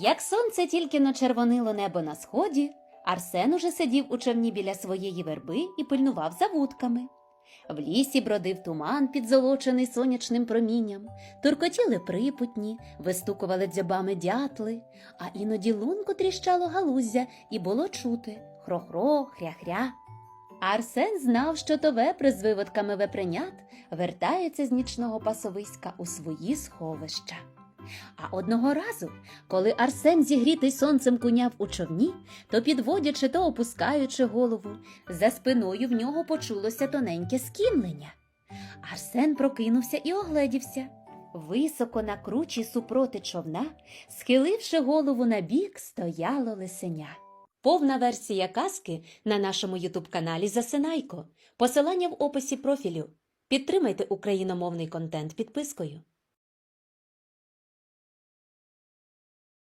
Як сонце тільки начервонило небо на сході, Арсен уже сидів у човні біля своєї верби і пильнував за вудками. В лісі бродив туман, підзолочений сонячним промінням, туркотіли припутні, вистукували дзьобами дятли, а іноді лунко тріщало галуздя, і було чути хро-хро, хря-хря. Арсен знав, що то вепри з виводками вепренят вертаються з нічного пасовиська у свої сховища. А одного разу, коли Арсен, зігрітий сонцем куняв у човні, то підводячи то опускаючи голову, за спиною в нього почулося тоненьке скімлення. Арсен прокинувся і огледівся. Високо на кручі супроти човна, схиливши голову на бік, стояло лисеня. Повна версія казки на нашому ютуб-каналі Засинайко. Посилання в описі профілю. Підтримайте україномовний контент підпискою.